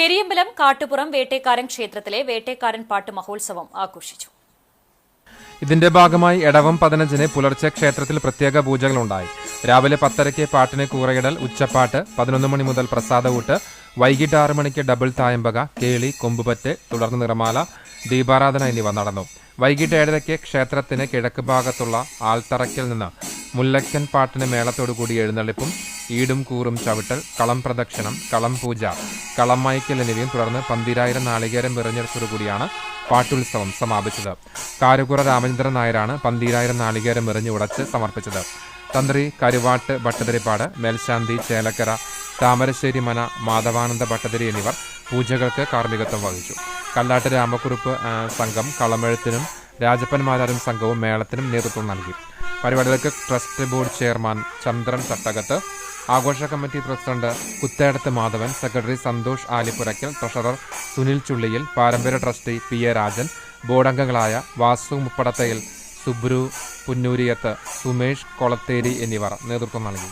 പെരിയമ്പലം കാട്ടുപുറം വേട്ടേക്കാരൻ ക്ഷേത്രത്തിലെ വേട്ടേക്കാരൻ പാട്ട് മഹോത്സവം ആഘോഷിച്ചു. ഇതിന്റെ ഭാഗമായി എടവം പതിനഞ്ചിന് പുലർച്ചെ ക്ഷേത്രത്തിൽ പ്രത്യേക പൂജകളുണ്ടായി. രാവിലെ പത്തരയ്ക്ക് പാട്ടിന് കൂറയിടൽ ഉച്ചപ്പാട്ട് പതിനൊന്ന് മണി മുതൽ പ്രസാദകൂട്ട് വൈകിട്ട് ആറ് മണിക്ക് ഡബിൾ തായമ്പക കേളി കൊമ്പുപറ്റ് തുടർന്ന് നിറമാല ദീപാരാധന എന്നിവ നടന്നു. വൈകിട്ട് ഏഴരയ്ക്ക് ക്ഷേത്രത്തിന് കിഴക്ക് ഭാഗത്തുള്ള ആൽത്തറയ്ക്കിൽ നിന്ന് മുല്ലക്കൻ പാട്ടിന് മേളത്തോടുകൂടി എഴുന്നള്ളിപ്പും ഈടും കൂറും ചവിട്ടൽ കളം പ്രദക്ഷിണം കളം പൂജ കളം മയക്കൽ എന്നിവയും തുടർന്ന് പന്തിരായിരം നാളികേരം എറിഞ്ഞെടുത്തോടുകൂടിയാണ് പാട്ടുത്സവം സമാപിച്ചത്. കാരുകുറ രാമചന്ദ്രൻ നായരാണ് പന്തിരായിരം നാളികേരം എറിഞ്ഞ് ഉടച്ച് സമർപ്പിച്ചത്. തന്ത്രി കരുവാട്ട് ഭട്ടതിരിപ്പാട് മേൽശാന്തി ചേലക്കര താമരശ്ശേരി മന മാധവാനന്ദ ഭട്ടതിരി എന്നിവർ പൂജകൾക്ക് കാർമ്മികത്വം വഹിച്ചു. കല്ലാട്ട് രാമക്കുറുപ്പ് സംഘം കളമെഴുത്തിനും രാജപ്പന്മാരും സംഘവും മേളത്തിനും നേതൃത്വം നൽകി. പരിപാടികൾക്ക് ട്രസ്റ്റ് ബോർഡ് ചെയർമാൻ ചന്ദ്രൻ തട്ടകത്ത് ആഘോഷ committee president Kuthedathu Madhavan secretary Santhosh Alippurakkal treasurer Sunil Chulliyil പാരമ്പര്യ trustee P A Rajan board അംഗങ്ങളായ വാസു മുപ്പടത്തയിൽ സുബ്രു പുന്നൂരിയത്ത് സുമേഷ് കൊളത്തേരി എന്നിവർ നേതൃത്വം നൽകി.